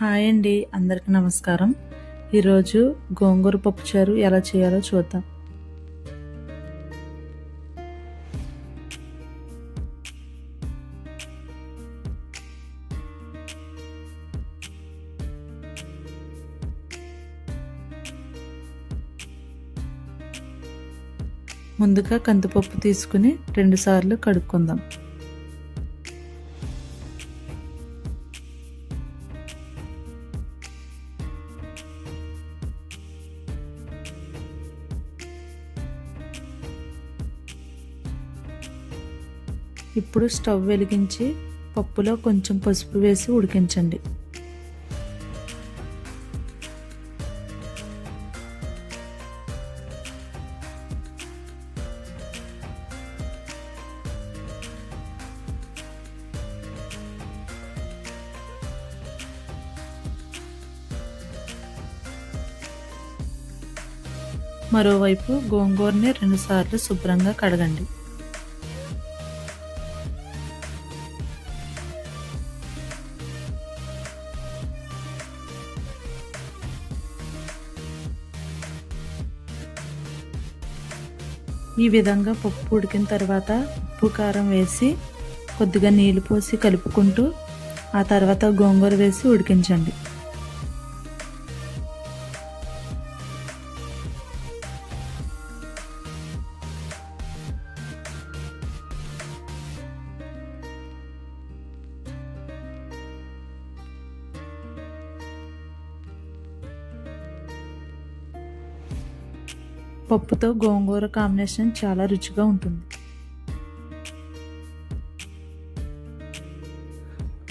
Hi అండి అందరికీ నమస్కారం. ఈరోజు గోంగూర పప్పుచారు ఎలా చేయాలో చూద్దాం. ముందుగా కందిపప్పు తీసుకుని రెండుసార్లు కడుక్కుందాం. ఇప్పుడు స్టవ్ వెలిగించి పప్పులో కొంచెం పసుపు వేసి ఉడికించండి. మరోవైపు గోంగూరని రెండుసార్లు శుభ్రంగా కడగండి. ఈ విధంగా పప్పు ఉడికిన తర్వాత ఉప్పు కారం వేసి కొద్దిగా నీళ్ళు పోసి కలుపుకుంటూ ఆ తర్వాత గోంగూర వేసి ఉడికించండి. పప్పుతో గోంగూర కాంబినేషన్ చాలా రుచిగా ఉంటుంది.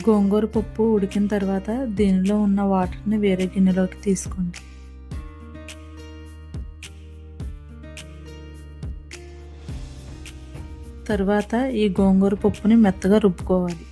గోంగూర పప్పు ఉడికిన తర్వాత దీనిలో ఉన్న వాటర్ని వేరే గిన్నెలోకి తీసుకోండి. తర్వాత ఈ గోంగూర పప్పుని మెత్తగా రుబ్బుకోవాలి.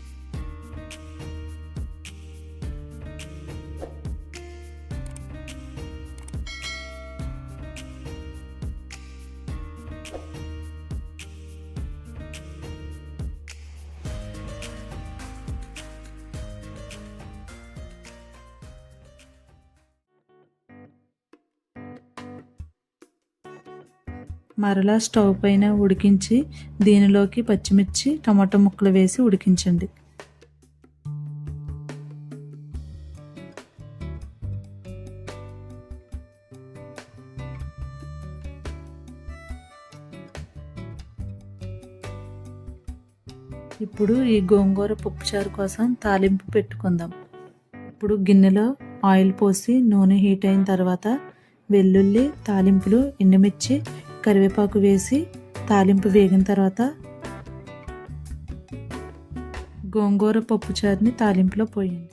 మరలా స్టవ్ పైన ఉడికించి దీనిలోకి పచ్చిమిర్చి టమాటో ముక్కలు వేసి ఉడికించండి. ఇప్పుడు ఈ గోంగూర పప్పుచారు కోసం తాలింపు పెట్టుకుందాం. ఇప్పుడు గిన్నెలో ఆయిల్ పోసి నూనె హీట్ అయిన తర్వాత వెల్లుల్లి తాలింపులు ఎండుమిర్చి కరివేపాకు వేసి తాలింపు వేగిన తర్వాత గోంగూర పప్పుచారుని తాలింపులో పోయండి.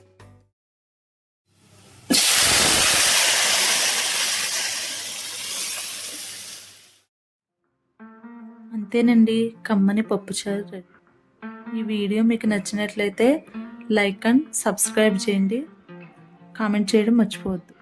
అంతేనండి కమ్మని పప్పుచారు రెడీ ఈ వీడియో మీకు నచ్చినట్లయితే లైక్ అండ్ సబ్స్క్రైబ్ చేయండి. కామెంట్ చేయడం మర్చిపోవద్దు.